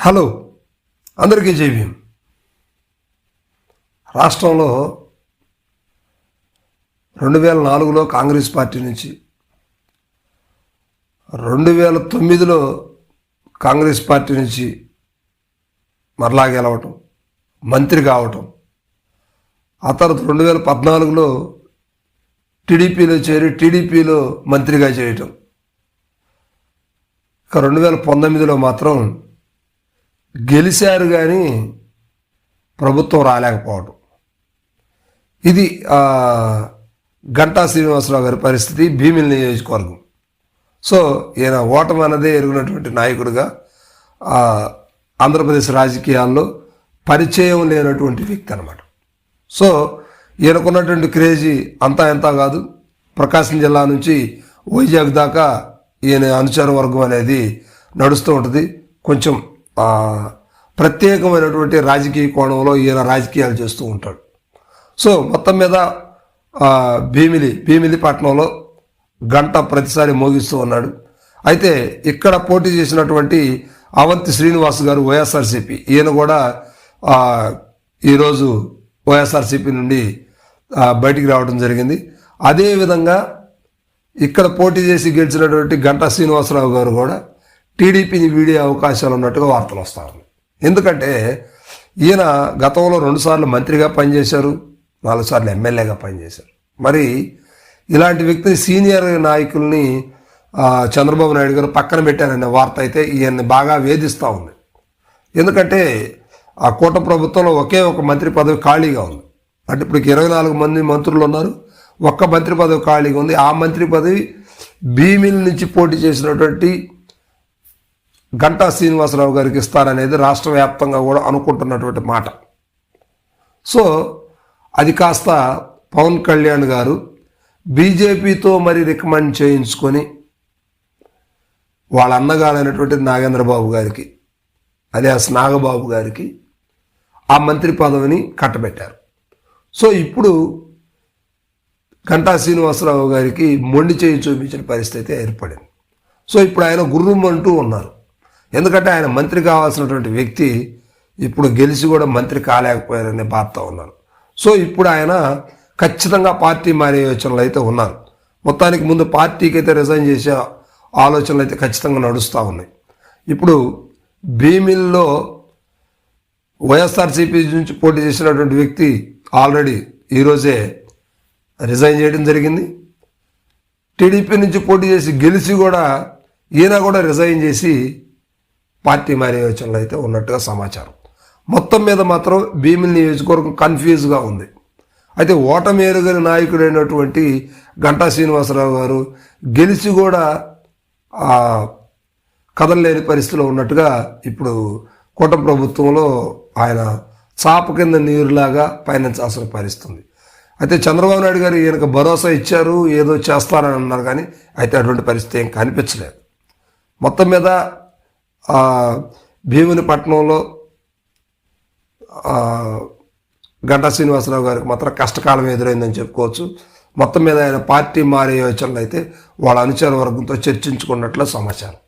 Hello. అందరికీ జైవ్యం రాష్ట్రంలో రెండు వేల నాలుగులో కాంగ్రెస్ పార్టీ నుంచి రెండు వేల తొమ్మిదిలో కాంగ్రెస్ పార్టీ నుంచి మరలా గెలవటం మంత్రి కావటం ఆ తర్వాత రెండు వేల పద్నాలుగులో టీడీపీలో చేరి టీడీపీలో మంత్రిగా చేయటం ఇక రెండు వేల పంతొమ్మిదిలో మాత్రం గెలిచారు కానీ ప్రభుత్వం రాలేకపోవడం ఇది గంటా శ్రీనివాసరావు గారి పరిస్థితి భీమిలి నియోజకవర్గం. సో ఈయన ఓటమి అన్నదే ఎరుగునటువంటి నాయకుడిగా ఆంధ్రప్రదేశ్ రాజకీయాల్లో పరిచయం లేనటువంటి వ్యక్తి అనమాట సో ఈయనకున్నటువంటి క్రేజీ అంతా ఎంత కాదు. ప్రకాశం జిల్లా నుంచి వైజాగ్ దాకా ఈయన అనుచర వర్గం అనేది నడుస్తూ ఉంటుంది. కొంచెం ప్రత్యేకమైనటువంటి రాజకీయ కోణంలో ఈయన రాజకీయాలు చేస్తూ ఉంటాడు. సో మొత్తం మీద భీమిలి భీమిలి పట్టణంలో గంట ప్రతిసారి మోగిస్తూ ఉన్నాడు. అయితే ఇక్కడ పోటీ చేసినటువంటి అవంతి శ్రీనివాస్ గారు వైఎస్ఆర్సీపీ. ఈయన కూడా ఈరోజు వైఎస్ఆర్సీపీ నుండి బయటికి రావడం జరిగింది. అదేవిధంగా ఇక్కడ పోటీ చేసి గెలిచినటువంటి గంటా శ్రీనివాసరావు గారు కూడా టీడీపీని వీడే అవకాశాలు ఉన్నట్టుగా వార్తలు వస్తారు ఉన్నాయి. ఎందుకంటే ఈయన గతంలో రెండుసార్లు మంత్రిగా పనిచేశారు నాలుగు సార్లు ఎమ్మెల్యేగా పనిచేశారు. మరి ఇలాంటి వ్యక్తిని సీనియర్ నాయకుల్ని చంద్రబాబు నాయుడు గారు పక్కన పెట్టారనే వార్త అయితే ఈయన్ని బాగా వేధిస్తూ ఉంది. ఎందుకంటే ఆ కూట ప్రభుత్వంలో ఒకే ఒక మంత్రి పదవి ఖాళీగా ఉంది. అంటే ఇప్పుడు ఇరవై నాలుగు మంది మంత్రులు ఉన్నారు. ఒక్క మంత్రి పదవి ఖాళీగా ఉంది. ఆ మంత్రి పదవి భీమిల్ నుంచి పోటీ చేసినటువంటి గంటా శ్రీనివాసరావు గారికి ఇస్తారనేది రాష్ట్ర వ్యాప్తంగా కూడా అనుకుంటున్నటువంటి మాట. సో అది కాస్త పవన్ కళ్యాణ్ గారు బీజేపీతో మరి రికమెండ్ చేయించుకొని వాళ్ళ అన్నగారైనటువంటి నాగేంద్రబాబు గారికి అలియాస్ నాగబాబు గారికి ఆ మంత్రి పదవిని కట్టబెట్టారు. సో ఇప్పుడు గంటా శ్రీనివాసరావు గారికి మొండి చేయి చూపించిన పరిస్థితి ఏర్పడింది. సో ఇప్పుడు ఆయన గుర్రం అంటూ ఉన్నారు. ఎందుకంటే ఆయన మంత్రి కావాల్సినటువంటి వ్యక్తి ఇప్పుడు గెలిచి కూడా మంత్రి కాలేకపోయారనే బాధతో ఉన్నాను. సో ఇప్పుడు ఆయన ఖచ్చితంగా పార్టీ మారే యోచనలు అయితే ఉన్నారు. మొత్తానికి ముందు పార్టీకి అయితే రిజైన్ చేసే ఆలోచనలు అయితే ఖచ్చితంగా నడుస్తూ ఉన్నాయి. ఇప్పుడు భీమిల్లో వైఎస్ఆర్సీపీ నుంచి పోటీ చేసినటువంటి వ్యక్తి ఆల్రెడీ ఈరోజే రిజైన్ చేయడం జరిగింది. టీడీపీ నుంచి పోటీ చేసి గెలిచి కూడా ఈయన కూడా రిజైన్ చేసి పార్టీ మారే యోచనలు అయితే ఉన్నట్టుగా సమాచారం. మొత్తం మీద మాత్రం భీమిలి నియోజకవర్గం కన్ఫ్యూజ్గా ఉంది. అయితే ఓటమి ఎరుగని నాయకుడైనటువంటి గంటా శ్రీనివాసరావు గారు గెలిచి కూడా కదలలేని పరిస్థితిలో ఉన్నట్టుగా ఇప్పుడు కూట ప్రభుత్వంలో ఆయన చాప కింద నీరులాగా పయనించాల్సిన పరిస్థితుంది. అయితే చంద్రబాబు నాయుడు గారు ఈయనకు భరోసా ఇచ్చారు ఏదో చేస్తారని అన్నారు కానీ అయితే అటువంటి పరిస్థితి ఏం కనిపించలేదు. మొత్తం మీద భీమునిపట్నంలో భీముని పట్టణంలో గంటా శ్రీనివాసరావు గారికి మాత్రం కష్టకాలం ఎదురైందని చెప్పుకోవచ్చు. మొత్తం మీద ఆయన పార్టీ మారే యోచనలు అయితే వాళ్ళ అనుచర వర్గంతో చర్చించుకున్నట్లు సమాచారం.